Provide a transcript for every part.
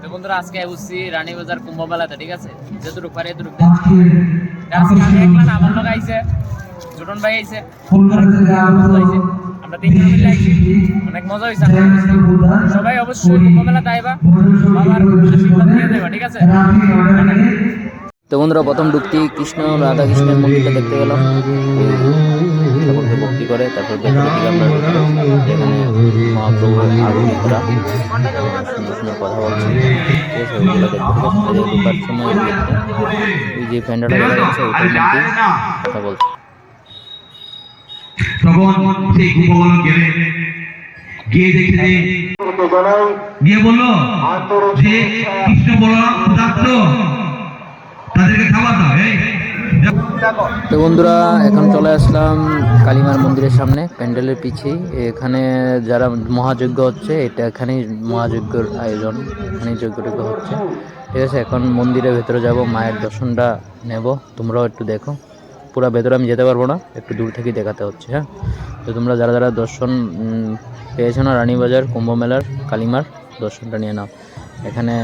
তো বন্ধুরা আজকে বুঝছি রানীবাজার কুম্ভ মেলাতে ঠিক আছে? যতটুকু পারে এতটুকু আজকে আমি একলা না আমার লোক আইছে। জুটন ভাই আইছে। আমরা তিনজন মিলে আইছি। অনেক মজা হয়েছে সবাই অবশ্যই কুম্ভ মেলাতে আইবা। বাবার আশীর্বাদ নিয়ে দেবা ঠিক আছে? তো বন্ধুরা প্রথম ঢুকতি কৃষ্ণ রাধা কৃষ্ণের মন্দিরটা দেখতে গেলাম ঠাকুরকে ভক্তি করে তারপর যেখানে মহাপ্রভু সুন্দর সুন্দর কথা বলছে। দেখতে যে ঢুকার সময় এই ওই যে ফ্যান্ডাটা দেখা যাচ্ছে ওইটার মধ্যে কথা বলছে। তখন সেই কুম্ভবল গেলে। গিয়ে বলল যে কৃষ্ণ বলরাম ক্ষুধার্ত তো বন্ধুরা, এখন চলে আসলাম কালীমার মন্দিরের সামনে, প্যান্ডেলের পিছেই এখানে যারা মহাযজ্ঞ হচ্ছে, এটা এখানেই মহাযজ্ঞর আয়োজন, এখানেই যজ্ঞটজ্ঞ হচ্ছে। ঠিক আছে, এখন মন্দিরের ভেতরে যাব, মায়ের দর্শনটা নেব। তোমরাও একটু দেখো। পুরো ভেতরে আমি যেতে পারব না, একটু দূর থেকেই দেখাতে হচ্ছে হ্যাঁ? তো তোমরা যারা যারা দর্শন পেয়েছ না, রানীবাজার, কুম্ভ মেলার, কালীমার, দর্শনটা নিয়ে নাও। এখানে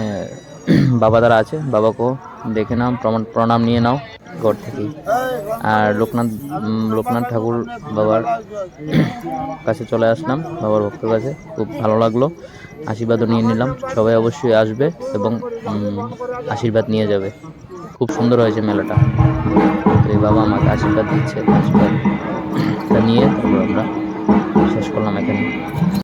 বাবা দ্বারা আছে, বাবাকেও দেখে নাও, প্রমাণ, প্রণাম নিয়ে নাও ঘর থেকেই। আর লোকনাথ লোকনাথ ঠাকুর বাবার কাছে চলে আসলাম, বাবার ভক্তের কাছে। খুব ভালো লাগল, আশীর্বাদও নিয়ে নিলাম। সবাই অবশ্যই আসবে এবং আশীর্বাদ নিয়ে যাবে। খুব সুন্দর হয়েছে মেলাটা। এই বাবা আমাকে আশীর্বাদ দিচ্ছে আশীর্বাদটা নিয়ে তারপর আমরা শেষ করলাম এখানে।